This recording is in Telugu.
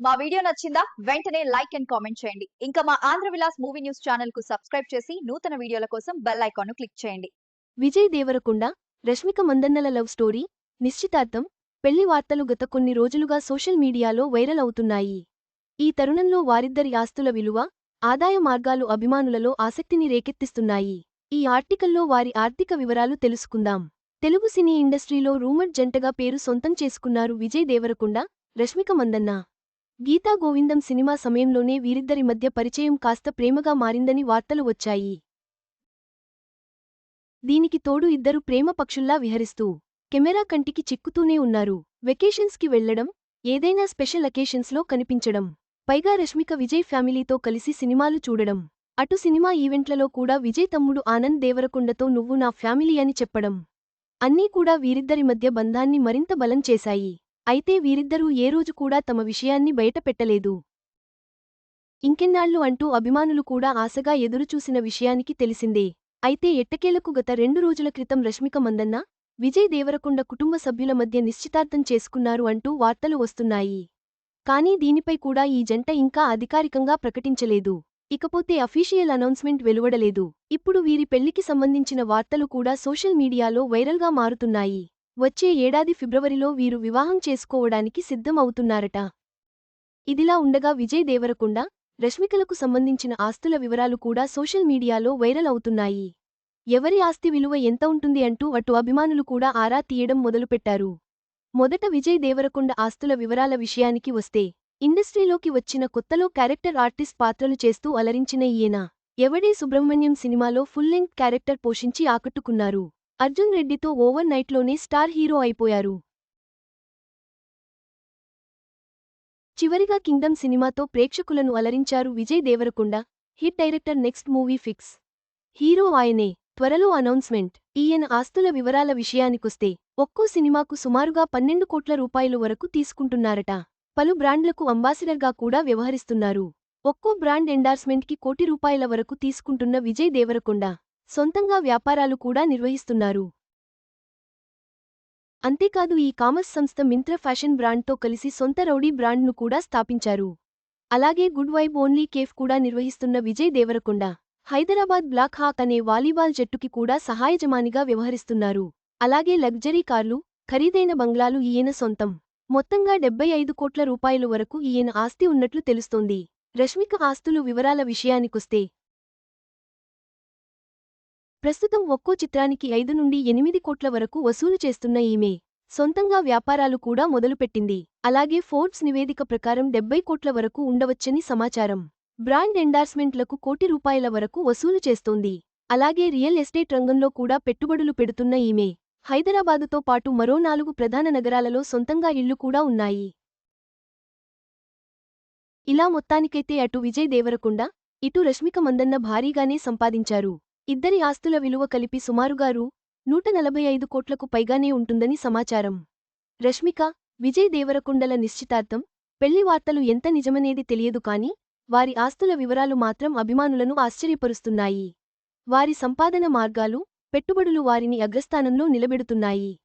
మా వీడియో నచ్చిందా వెంటనే లైక్ అండ్ కామెంట్ చేయండి. ఇంకా మా ఆంధ్ర విలాస్ మూవీ న్యూస్ ఛానల్కు సబ్స్క్రైబ్ చేసి నూతన వీడియోల కోసం బెల్ ఐకాన్ను క్లిక్ చేయండి. విజయ్ దేవరకొండ రష్మిక మందన్నల లవ్ స్టోరీ నిశ్చితార్థం పెళ్ళి వార్తలు గత కొన్ని రోజులుగా సోషల్ మీడియాలో వైరల్ అవుతున్నాయి. ఈ తరుణంలో వారిద్దరి ఆస్తుల విలువ ఆదాయ మార్గాలు అభిమానులలో ఆసక్తిని రేకెత్తిస్తున్నాయి. ఈ ఆర్టికల్లో వారి ఆర్థిక వివరాలు తెలుసుకుందాం. తెలుగు సినీ ఇండస్ట్రీలో రూమర్ జంటగా పేరు సొంతం చేసుకున్నారు విజయ్ దేవరకొండ రష్మిక మందన్న. గీతా గోవిందం సినిమా సమయంలోనే వీరిద్దరి మధ్య పరిచయం కాస్త ప్రేమగా మారిందని వార్తలు వచ్చాయి. దీనికి తోడు ఇద్దరు ప్రేమ పక్షుల్లా విహరిస్తూ కెమెరా కంటికి చిక్కుతూనే ఉన్నారు. వెకేషన్స్కి వెళ్ళడం ఏదైనా స్పెషల్ అకేషన్స్లో కనిపించడం పైగా రష్మిక విజయ్ ఫ్యామిలీతో కలిసి సినిమాలు చూడడం అటు సినిమా ఈవెంట్లలో కూడా విజయ్ తమ్ముడు ఆనంద్ దేవరకొండతో నువ్వు నా ఫ్యామిలీ అని చెప్పడం అన్నీ కూడా వీరిద్దరి మధ్య బంధాన్ని మరింత బలం చేశాయి. అయితే వీరిద్దరూ ఏ రోజు కూడా తమ విషయాన్ని బయటపెట్టలేదు. ఇంకెన్నాళ్ళు అంటూ అభిమానులు కూడా ఆశగా ఎదురుచూసిన విషయానికి తెలిసిందే. అయితే ఎట్టకేలకు గత రెండు రోజుల క్రితం రష్మిక మందన్న విజయ్ దేవరకొండ కుటుంబ సభ్యుల మధ్య నిశ్చితార్థం చేసుకున్నారు అంటూ వార్తలు వస్తున్నాయి. కానీ దీనిపై కూడా ఈ జంట ఇంకా అధికారికంగా ప్రకటించలేదు. ఇకపోతే అఫీషియల్ అనౌన్స్మెంట్ వెలువడలేదు. ఇప్పుడు వీరి పెళ్ళికి సంబంధించిన వార్తలు కూడా సోషల్ మీడియాలో వైరల్గా మారుతున్నాయి. వచ్చే ఏడాది ఫిబ్రవరిలో వీరు వివాహం చేసుకోవడానికి సిద్ధం అవుతున్నారట ఇదిలా ఉండగా విజయ్ దేవరకొండ రష్మికలకు సంబంధించిన ఆస్తుల వివరాలు కూడా సోషల్ మీడియాలో వైరల్ అవుతున్నాయి. ఎవరి ఆస్తి విలువ ఎంత ఉంటుంది అంటూ అటు అభిమానులు కూడా ఆరా తీయడం మొదలుపెట్టారు. మొదట విజయ్ దేవరకొండ ఆస్తుల వివరాల విషయానికి వస్తే ఇండస్ట్రీలోకి వచ్చిన కొత్తలో క్యారెక్టర్ ఆర్టిస్ట్ పాత్రలు చేస్తూ అలరించిన ఈయన ఎవడే సుబ్రహ్మణ్యం సినిమాలో ఫుల్ లెంగ్త్ క్యారెక్టర్ పోషించి ఆకట్టుకున్నారు. అర్జున్ రెడ్డితో ఓవర్ నైట్లోనే స్టార్ హీరో అయిపోయారు. చివరిగా కింగ్డమ్ సినిమాతో ప్రేక్షకులను అలరించారు Vijay Deverakonda hit director next movie fix. Hero ఆయనే త్వరలో అనౌన్స్మెంట్. ఈయన ఆస్తుల వివరాల విషయానికొస్తే ఒక్కో సినిమాకు సుమారుగా పన్నెండు కోట్ల రూపాయలు వరకు తీసుకుంటున్నారట. పలు బ్రాండ్లకు అంబాసిడర్గా కూడా వ్యవహరిస్తున్నారు. ఒక్కో బ్రాండ్ ఎండార్స్మెంట్కి కోటి రూపాయల వరకు తీసుకుంటున్న విజయ్ దేవరకొండ. సొంతంగా వ్యాపారాలు కూడా నిర్వహిస్తున్నారు. అంతేకాదు ఈ కామర్స్ సంస్థ మింత్ర ఫ్యాషన్ బ్రాండ్తో కలిసి సొంత రౌడీ బ్రాండ్ను కూడా స్థాపించారు. అలాగే గుడ్ వైబ్ ఓన్లీ కేఫ్ కూడా నిర్వహిస్తున్న విజయ్ దేవరకొండ హైదరాబాద్ బ్లాక్ హాక్ అనే వాలీబాల్ జట్టుకి కూడా సహాయజమానిగా వ్యవహరిస్తున్నారు. అలాగే లగ్జరీ కార్లు ఖరీదైన బంగ్లాలు ఈయన సొంతం. మొత్తంగా డెబ్బై ఐదు కోట్ల రూపాయలు వరకు ఈయన ఆస్తి ఉన్నట్లు తెలుస్తోంది. రష్మిక ఆస్తులు వివరాల విషయానికొస్తే ప్రస్తుతం ఒక్కో చిత్రానికి ఐదు నుండి ఎనిమిది కోట్ల వరకు వసూలు చేస్తున్న ఈమె సొంతంగా వ్యాపారాలు కూడా మొదలుపెట్టింది. అలాగే ఫోర్బ్స్ నివేదిక ప్రకారం డెబ్బై కోట్ల వరకు ఉండవచ్చని సమాచారం. బ్రాండ్ ఎండార్స్మెంట్లకు కోటి రూపాయల వరకు వసూలు చేస్తోంది. అలాగే రియల్ ఎస్టేట్ రంగంలో కూడా పెట్టుబడులు పెడుతున్న ఈమె హైదరాబాదుతో పాటు మరో నాలుగు ప్రధాన నగరాలలో సొంతంగా ఇళ్ళు కూడా ఉన్నాయి. ఇలా మొత్తానికైతే అటు విజయ్ దేవరకొండ ఇటు రష్మిక మందన్న భారీగానే సంపాదించారు. ఇద్దరి ఆస్తుల విలువ కలిపి సుమారుగా రూ. నూట నలభై ఐదు కోట్లకు పైగానే ఉంటుందని సమాచారం. రష్మిక విజయ్ దేవరకొండల నిశ్చితార్థం పెళ్ళి వార్తలు ఎంత నిజమనేది తెలియదు కాని వారి ఆస్తుల వివరాలు మాత్రం అభిమానులను ఆశ్చర్యపరుస్తున్నాయి. వారి సంపాదన మార్గాలు పెట్టుబడులు వారిని అగ్రస్థానంలో నిలబెడుతున్నాయి.